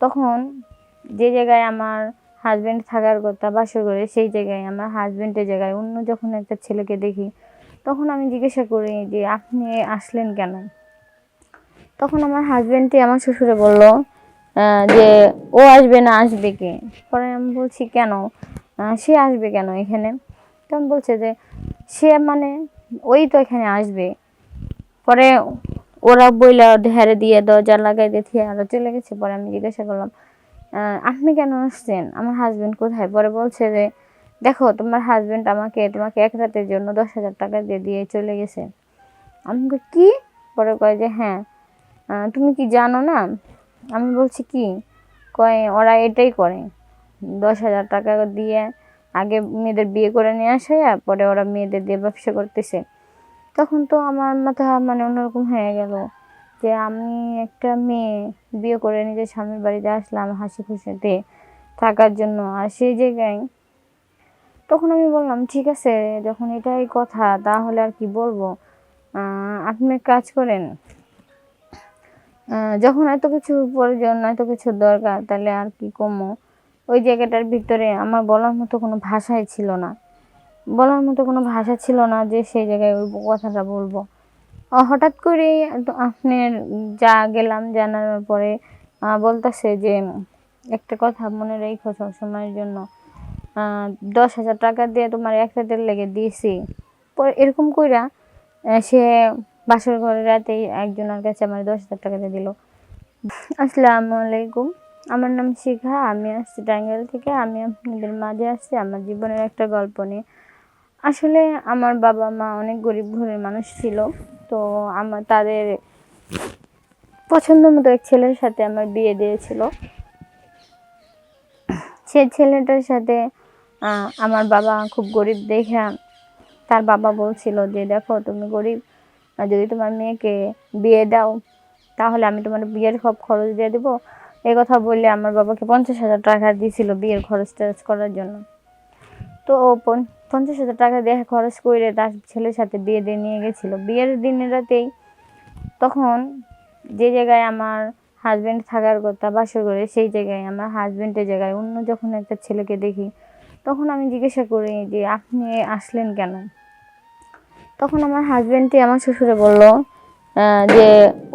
তখন যে জায়গায় আমার হাজব্যান্ড থাকার কথা, বাসর করে সেই জায়গায়, আমার হাজব্যান্ডের জায়গায়, অন্য যখন একটা ছেলেকে দেখি, তখন আমি জিজ্ঞাসা করি যে, আপনি আসলেন কেন? তখন আমার হাজব্যান্ডটি আমার শ্বশুরে বলল যে ও আসবে না, আসবে কে? পরে আমি বলছি, কেন? সে আসবে কেন এখানে? তখন বলছে যে, সে মানে ওই তো এখানে আসবে। পরে ওরা বইলা ঢেরে দিয়ে দরজা লাগাই দিয়ে আরও চলে গেছে। পরে আমি জিজ্ঞাসা করলাম আপনি কেন আসছেন? আমার হাজবেন্ড কোথায়? পরে বলছে যে দেখো তোমার হাজবেন্ড আমাকে তোমাকে এক রাতের জন্য দশ হাজার টাকা দিয়ে দিয়ে চলে গেছে। আমি বলি, কি? পরে কয় যে হ্যাঁ তুমি কি জানো না? আমি বলছি কি? কয় ওরা এটাই করে দশ হাজার টাকা দিয়ে আগে মেয়েদের বিয়ে করে নিয়ে আসে পরে ওরা মেয়েদের দিয়ে ব্যবসা করতেছে। তখন তো আমার মাথা মানে অন্যরকম হয়ে গেল যে আমি একটা মেয়ে বিয়ে করে নিজের স্বামীর বাড়িতে আসলাম হাসি খুশিতে থাকার জন্য। আর সেই জায়গায় তখন আমি বললাম, ঠিক আছে, যখন এটাই কথা তাহলে আর কি বলব? আপনি কাজ করেন। যখন এত কিছু প্রয়োজন, এত কিছু দরকার তাহলে আর কি কমো? ওই জায়গাটার ভিতরে আমার বলার মতো কোনো ভাষাই ছিল না। বলার মতো কোনো ভাষা ছিল না যে সেই জায়গায় ওই কথাটা বলব। হঠাৎ করেই আপনার যা গেলাম জানার পরে বলতেছে যে, একটা কথা মনে রেখো সবসময়ের জন্য। দশ হাজার টাকা দিয়ে তোমার এক রাতের লেগে দিয়েছি। পরে এরকম কইরা সে বাসর ঘরে রাতেই একজনের কাছে আমার দশ হাজার টাকা দিয়ে দিল। আসসালামু আলাইকুম, আমার নাম শিখা, আমি আসছি টাঙ্গাইল থেকে, আমি আপনাদের মাঝে আসছি আমার জীবনের একটা গল্প নিয়ে। আসলে আমার বাবা মা অনেক গরিব ঘরের মানুষ ছিল, তো আমার তাদের পছন্দ মতো এক ছেলের সাথে আমার বিয়ে দিয়েছিল। সে ছেলেটার সাথে আমার বাবা খুব গরিব দেখে তার বাবা বলছিল যে, দেখো, তুমি গরিব যদি তোমার মেয়েকে বিয়ে দাও, তাহলে আমি তোমার বিয়ের সব খরচ দিয়ে দেবো। এই কথা বললে আমার বাবাকে পঞ্চাশ হাজার টাকা দিয়েছিল বিয়ের খরচ টরচ করার জন্য। তো পঞ্চাশ হাজার টাকা দিয়ে খরচ করে তার ছেলের সাথে বিয়ে দিয়ে নিয়ে গেছিল। বিয়ের দিনের রাতেই তখন যে জায়গায় আমার হাজব্যান্ড থাকার কথা, বাসর করে সেই জায়গায়, আমার হাজব্যান্ডের জায়গায় অন্য যখন একটা ছেলেকে দেখি, তখন আমি জিজ্ঞাসা করি যে, আপনি আসলেন কেন? তখন আমার হাজব্যান্ডটি আমার শ্বশুরে বলল যে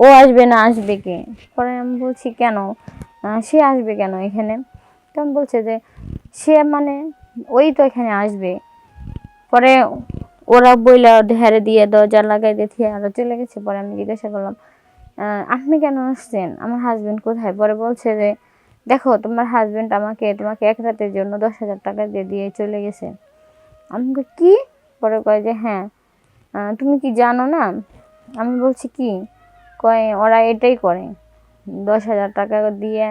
ও আসবে না, আসবে কে? পরে আমি বলছি, কেন? সে আসবে কেন এখানে? তখন বলছে যে, সে মানে ওই তো এখানে আসবে। পরে ওরা বইলা ঢেরে দিয়ে দরজা লাগাই দিয়ে আরও চলে গেছে। পরে আমি জিজ্ঞাসা করলাম আপনি কেন আসছেন? আমার হাজবেন্ড কোথায়? পরে বলছে যে দেখো তোমার হাজবেন্ড আমাকে তোমাকে এক রাতের জন্য দশ হাজার টাকা দিয়ে দিয়ে চলে গেছে। আমি বলি, কি? পরে কয় যে হ্যাঁ তুমি কি জানো না? আমি বলছি কি? কয় ওরা এটাই করে দশ হাজার টাকা দিয়ে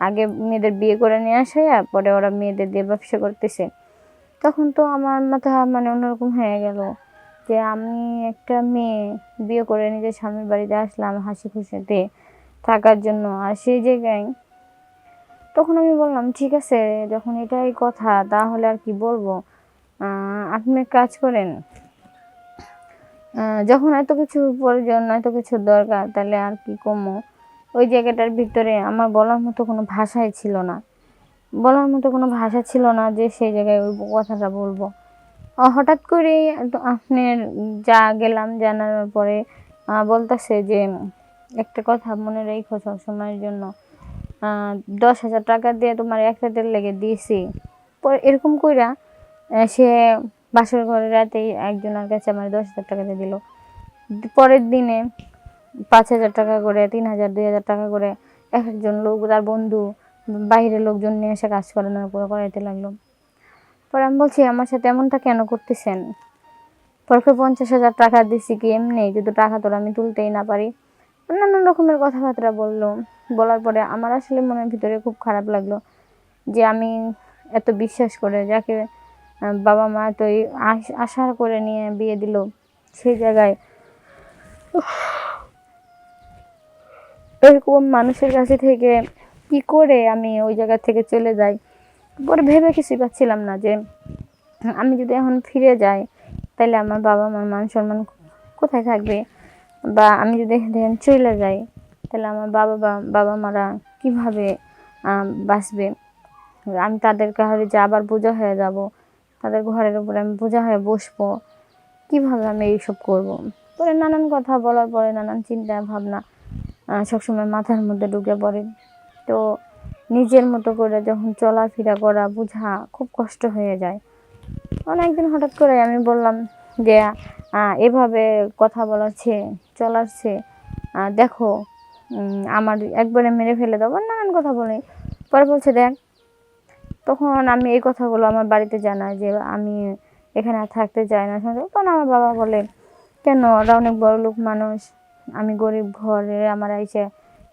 আগে মেয়েদের বিয়ে করে নিয়ে আসে আর পরে ওরা মেয়েদের দিয়ে ব্যবসা করতেছে। তখন তো আমার মাথা মানে অন্যরকম হয়ে গেল যে আমি একটা মেয়ে বিয়ে করে নিজের স্বামীর বাড়িতে আসলাম হাসি খুশিতে থাকার জন্য। আর সেই জায়গায় তখন আমি বললাম, ঠিক আছে, যখন এটাই কথা তাহলে আর কি বলব? আপনি কাজ করেন। যখন এত কিছু প্রয়োজন, এত কিছু দরকার তাহলে আর কি কমো? ওই জায়গাটার ভিতরে আমার বলার মতো কোনো ভাষাই ছিল না। বলার মতো কোনো ভাষা ছিল না যে সেই জায়গায় ওই কথাটা বলব। হঠাৎ করেই আপনার যা গেলাম জানার পরে বলতেছে যে, একটা কথা মনে রেখো সবসময়ের জন্য। দশ হাজার টাকা দিয়ে তোমার এক রাতের লেগে দিয়েছি। পরে এরকম কইরা সে বাসর ঘরে রাতেই একজনের কাছে আমার দশ হাজার টাকা দিয়ে দিল। পরের দিনে পাঁচ হাজার টাকা করে, তিন হাজার, দুই হাজার টাকা করে, এক একজন লোক, তার বন্ধু বাইরের লোকজন নিয়ে এসে কাজ করানোর করে করাইতে লাগল। পরে আমি বলছি, আমার সাথে এমনটা কেন করতেছেন? পরে কই পঞ্চাশ হাজার টাকা দিছি কি এমনি? যদি টাকা তোর আমি তুলতেই না পারি? নানান রকমের কথাবার্তা বলল। বলার পরে আমার আসলে মনের ভিতরে খুব খারাপ লাগল যে আমি এত বিশ্বাস করে যাকে বাবা মা তো আশা করে নিয়ে বিয়ে দিল সেই জায়গায়। এরকম মানুষের কাছে থেকে কি করে আমি ওই জায়গা থেকে চলে যাই? পরে ভেবে কিছুই পাচ্ছিলাম না যে, আমি যদি এখন ফিরে যাই তাহলে আমার বাবা মার মান সম্মান কোথায় থাকবে? বা আমি যদি থেকে চলে যাই তাহলে আমার বাবা বা, বাবা মারা কীভাবে বাঁচবে? আমি তাদের ঘরে যে আবার বোঝা হয়ে যাব, তাদের ঘরের উপরে আমি বোঝা হয়ে বসবো, কীভাবে আমি এইসব করব? পরে নানান কথা বলার পরে নানান চিন্তা ভাবনা সবসময় মাথার মধ্যে ঢুকে পড়ে। তো নিজের মতো করে যখন চলাফেরা করা বোঝা খুব কষ্ট হয়ে যায়। অনেকদিন হঠাৎ করে আমি বললাম যে এভাবে কথা বলাচ্ছে চলাচ্ছে আহ, দেখো আমার একবারে মেরে ফেলে দেবো নানান কথা বলে। পরে বলছে দেখ। তখন আমি এই কথাগুলো আমার বাড়িতে জানাই যে আমি এখানে আর থাকতে চাই না। তখন আমার বাবা বলে কেন? ওরা অনেক বড় লোক মানুষ। আমি গরিব ঘরে আমার এসে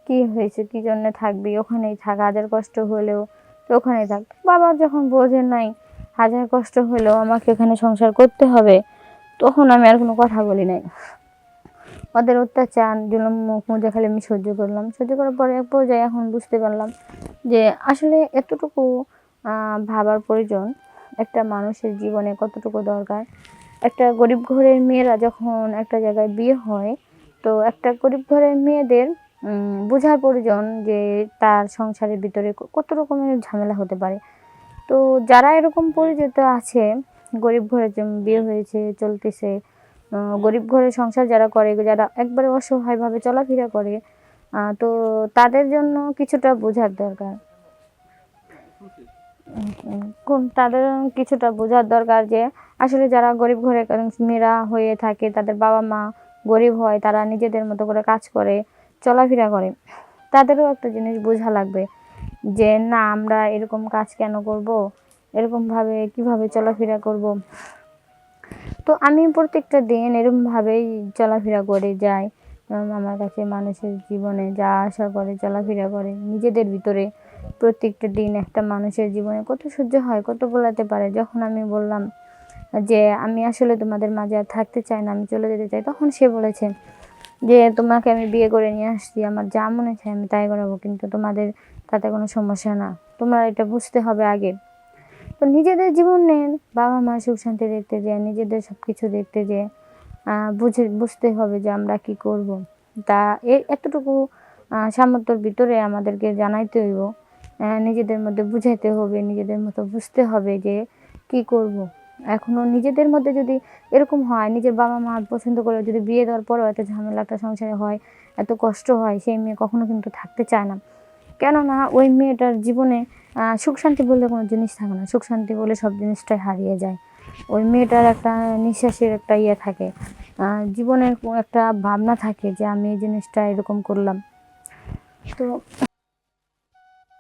কি হয়েছে? কি জন্য থাকবি? ওখানেই থাক, হাজার কষ্ট হলেও ওখানেই থাক। বাবা যখন বোঝে নাই, হাজার কষ্ট হলেও আমাকে এখানে সংসার করতে হবে, তখন আমি আর কোনো কথা বলি নাই। ওদের অত্যাচার, জুলুম, মুখ মুজে খালি আমি সহ্য করলাম। সহ্য করার পরে এক পর্যায়ে এখন বুঝতে পারলাম যে আসলে এতটুকু ভাবার প্রয়োজন একটা মানুষের জীবনে কতটুকু দরকার। একটা গরিব ঘরের মেয়েরা যখন একটা জায়গায় বিয়ে হয়, তো একটা গরিব ঘরের মেয়েদের বোঝার প্রয়োজন যে তার সংসারের ভিতরে কত রকমের ঝামেলা হতে পারে। তো যারা এরকম পরিচিত আছে, গরিব ঘরে বিয়ে হয়েছে, চলতেছে গরিব ঘরে সংসার যারা করে, যারা একবারে অসহায়ভাবে চলাফেরা করে তো তাদের জন্য কিছুটা বোঝার দরকার। তাদের কিছুটা বোঝার দরকার যে, আসলে যারা গরিব ঘরে মেয়েরা হয়ে থাকে, তাদের বাবা মা গরিব হয়, তারা নিজেদের মতো করে কাজ করে চলাফেরা করে। তাদেরও একটা জিনিস বোঝা লাগবে যে, না, আমরা এরকম কাজ কেন করব? এরকমভাবে কীভাবে চলাফেরা করব? তো আমি প্রত্যেকটা দিন এরকমভাবেই চলাফেরা করে যাই। আমার কাছে মানুষের জীবনে যা আশা করে চলাফেরা করে। নিজেদের ভিতরে প্রত্যেকটা দিন একটা মানুষের জীবনে কত সহ্য হয়, কত বলাতে পারে। যখন আমি বললাম যে, আমি আসলে তোমাদের মাঝে আর থাকতে চাই না, আমি চলে যেতে চাই, তখন সে বলেছে যে তোমাকে আমি বিয়ে করে নিয়ে আসছি, আমার যা মনে চায় আমি তাই করাবো, কিন্তু তোমাদের তাতে কোনো সমস্যা না। তোমরা এটা বুঝতে হবে আগে। তো নিজেদের জীবনের বাবা মা সুখ শান্তি দেখতে যে নিজেদের সব কিছু দেখতে যে বুঝে, বুঝতে হবে যে আমরা কি করব। তা এতটুকু সামর্থ্যর ভিতরে আমাদেরকে জানাইতে হইব। নিজেদের মধ্যে বুঝাইতে হবে, নিজেদের মতো বুঝতে হবে যে কি করব। এখনও নিজেদের মধ্যে যদি এরকম হয়, নিজের বাবা মা পছন্দ করে যদি বিয়ে দেওয়ার পরেও এত ঝামেলা, একটা সংসারে হয়, এত কষ্ট হয়, সেই মেয়ে কখনো কিন্তু থাকতে চায় না। কেননা ওই মেয়েটার জীবনে সুখ শান্তি বলতে কোনো জিনিস থাকে না। সুখ শান্তি বলে সব জিনিসটাই হারিয়ে যায়। ওই মেয়েটার একটা নিঃশ্বাসের একটা ইয়ে থাকে। জীবনের একটা ভাবনা থাকে যে আমি এই জিনিসটা এরকম করলাম। তো